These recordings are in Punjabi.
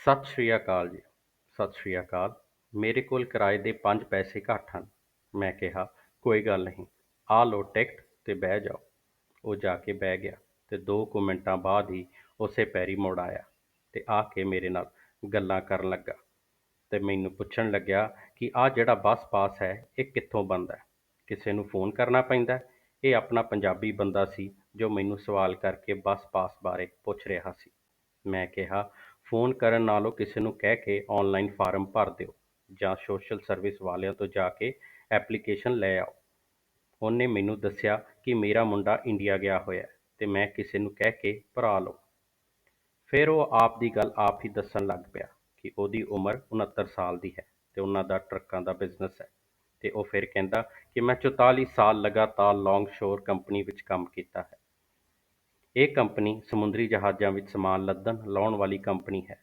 ਸਤਿ ਸ਼੍ਰੀ ਅਕਾਲ ਜੀ। ਸਤਿ ਸ਼੍ਰੀ ਅਕਾਲ। ਮੇਰੇ ਕੋਲ ਕਿਰਾਏ ਦੇ ਪੰਜ ਪੈਸੇ ਘੱਟ ਹਨ। ਮੈਂ ਕਿਹਾ, ਕੋਈ ਗੱਲ ਨਹੀਂ। ਆਹ ਲਓ ਟਿਕਟ ਤੇ ਬਹਿ ਜਾਓ। ਉਹ ਜਾ ਕੇ ਬਹਿ ਗਿਆ ਤੇ ਦੋ ਕੁ ਮਿੰਟਾਂ ਬਾਅਦ ਹੀ ਉਸੇ ਪੈਰੀ ਮੁੜ ਆਇਆ ਤੇ ਆ ਕੇ ਮੇਰੇ ਨਾਲ ਗੱਲਾਂ ਕਰਨ ਲੱਗਾ ਤੇ ਮੈਨੂੰ ਪੁੱਛਣ ਲੱਗਿਆ ਕਿ ਆਹ ਜਿਹੜਾ ਬੱਸ ਪਾਸ ਹੈ, ਇਹ ਕਿੱਥੋਂ ਬਣਦਾ ਕਿਸੇ ਨੂੰ ਫੋਨ ਕਰਨਾ ਪੈਂਦਾ ਇਹ ਆਪਣਾ ਪੰਜਾਬੀ ਬੰਦਾ ਸੀ ਜੋ ਮੈਨੂੰ ਸਵਾਲ ਕਰਕੇ ਬੱਸ ਪਾਸ ਬਾਰੇ ਪੁੱਛ ਰਿਹਾ ਸੀ। ਮੈਂ ਕਿਹਾ ਫੋਨ ਕਰਨ ਨਾਲੋਂ ਕਿਸੇ ਨੂੰ ਕਹਿ ਕੇ ਔਨਲਾਈਨ ਫਾਰਮ ਭਰ ਦਿਓ ਜਾਂ ਸੋਸ਼ਲ ਸਰਵਿਸ ਵਾਲਿਆਂ ਤੋਂ ਜਾ ਕੇ ਐਪਲੀਕੇਸ਼ਨ ਲੈ ਆਓ। ਉਹਨੇ ਮੈਨੂੰ ਦੱਸਿਆ ਕਿ ਮੇਰਾ ਮੁੰਡਾ ਇੰਡੀਆ ਗਿਆ ਹੋਇਆ ਹੈ ਤੇ ਮੈਂ ਕਿਸੇ ਨੂੰ ਕਹਿ ਕੇ ਭਰਾ ਲਓ ਫਿਰ ਉਹ ਆਪ ਦੀ ਗੱਲ ਆਪ ਹੀ ਦੱਸਣ ਲੱਗ ਪਿਆ ਕਿ ਉਹਦੀ ਉਮਰ 69 ਸਾਲ ਦੀ ਹੈ ਤੇ ਉਹਨਾਂ ਦਾ ਟਰੱਕਾਂ ਦਾ ਬਿਜ਼ਨਸ ਹੈ ਤੇ ਉਹ ਫਿਰ ਕਹਿੰਦਾ ਕਿ ਮੈਂ 44 ਸਾਲ ਲਗਾਤਾਰ ਲੌਂਗ ਸ਼ੋਰ ਕੰਪਨੀ ਵਿੱਚ ਕੰਮ ਕੀਤਾ ਹੈ। ਇਹ ਕੰਪਨੀ ਸਮੁੰਦਰੀ ਜਹਾਜ਼ਾਂ ਵਿੱਚ ਸਮਾਨ ਲੱਦਣ, ਲਾਉਣ ਵਾਲੀ ਕੰਪਨੀ ਹੈ,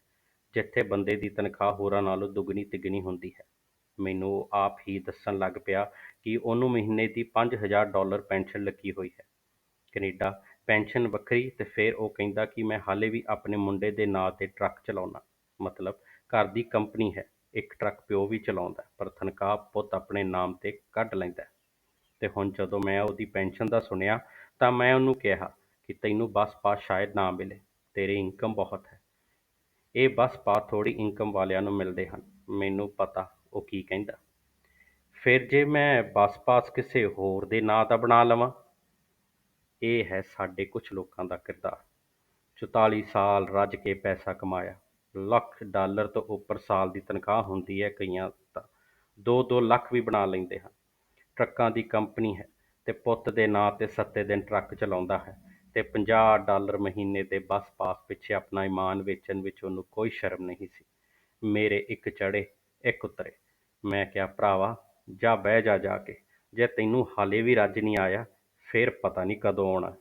ਜਿੱਥੇ ਬੰਦੇ ਦੀ ਤਨਖਾਹ ਹੋਰਾਂ ਨਾਲੋਂ ਦੁੱਗਣੀ ਤਿੱਗਣੀ ਹੁੰਦੀ ਹੈ। ਮੈਨੂੰ ਉਹ ਆਪ ਹੀ ਦੱਸਣ ਲੱਗ ਪਿਆ ਕਿ ਉਹਨੂੰ ਮਹੀਨੇ ਦੀ ਪੰਜ ਹਜ਼ਾਰ ਡਾਲਰ ਪੈਨਸ਼ਨ ਲੱਗੀ ਹੋਈ ਹੈ। ਕੈਨੇਡਾ ਪੈਨਸ਼ਨ ਵੱਖਰੀ ਤੇ ਫਿਰ ਉਹ ਕਹਿੰਦਾ ਕਿ ਮੈਂ ਹਾਲੇ ਵੀ ਆਪਣੇ ਮੁੰਡੇ ਦੇ ਨਾਂ ਤੇ ਟਰੱਕ ਚਲਾਉਣਾ ਮਤਲਬ ਘਰ ਦੀ ਕੰਪਨੀ ਹੈ, ਇੱਕ ਟਰੱਕ ਪਿਓ ਵੀ ਚਲਾਉਂਦਾ, ਪਰ ਤਨਖਾਹ ਪੁੱਤ ਆਪਣੇ ਨਾਮ ਤੇ ਕੱਢ ਲੈਂਦਾ ਹੈ। ਤੇ ਹੁਣ ਜਦੋਂ ਮੈਂ ਉਹਦੀ ਪੈਨਸ਼ਨ ਦਾ ਸੁਣਿਆ ਤਾਂ ਮੈਂ ਉਹਨੂੰ ਕਿਹਾ ਕਿ ਤੈਨੂੰ ਬੱਸ ਪਾਸ ਸ਼ਾਇਦ ਨਾ ਮਿਲੇ। ਤੇਰੀ ਇਨਕਮ ਬਹੁਤ ਹੈ। ਇਹ ਬੱਸ ਪਾਸ ਥੋੜ੍ਹੀ ਇਨਕਮ ਵਾਲਿਆਂ ਨੂੰ ਮਿਲਦੇ ਹਨ। ਮੈਨੂੰ ਪਤਾ ਉਹ ਕੀ ਕਹਿੰਦਾ। ਫਿਰ ਜੇ ਮੈਂ ਬੱਸ ਪਾਸ ਕਿਸੇ ਹੋਰ ਦੇ ਨਾਂ ਦਾ ਬਣਾ ਲਵਾਂ? ਇਹ ਹੈ ਸਾਡੇ ਕੁਝ ਲੋਕਾਂ ਦਾ ਕਿਰਦਾਰ। 44 ਸਾਲ ਰੱਜ ਕੇ ਪੈਸਾ ਕਮਾਇਆ। ਲੱਖ ਡਾਲਰ ਤੋਂ ਉੱਪਰ ਸਾਲ ਦੀ ਤਨਖਾਹ ਹੁੰਦੀ ਹੈ ਕਈਆਂ ਤਾਂ। 2-2 ਲੱਖ ਵੀ ਬਣਾ ਲੈਂਦੇ ਹਨ। ਟਰੱਕਾਂ ਦੀ ਕੰਪਨੀ ਹੈ ਤੇ ਪੁੱਤ ਦੇ ਨਾਂ ਤੇ ਸੱਤੇ ਦਿਨ ਟਰੱਕ ਚਲਾਉਂਦਾ ਹੈ। ਤੇ 50 ਡਾਲਰ ਮਹੀਨੇ ਦੇ ਬੱਸ ਪਾਸ ਪਿੱਛੇ ਆਪਣਾ ਈਮਾਨ ਵੇਚਣ ਵਿੱਚ ਉਹਨੂੰ ਕੋਈ ਸ਼ਰਮ ਨਹੀਂ ਸੀ। ਮੇਰੇ ਇੱਕ ਚੜ੍ਹੇ ਇੱਕ ਉਤਰੇ। ਮੈਂ ਕਿਹਾ, ਭਰਾਵਾ, ਜਾ ਬਹਿ ਜਾ ਜਾ ਕੇ। ਜੇ ਤੈਨੂੰ ਹਾਲੇ ਵੀ ਰੱਜ ਨਹੀਂ ਆਇਆ, ਫਿਰ ਪਤਾ ਨਹੀਂ ਕਦੋਂ ਆਉਣਾ।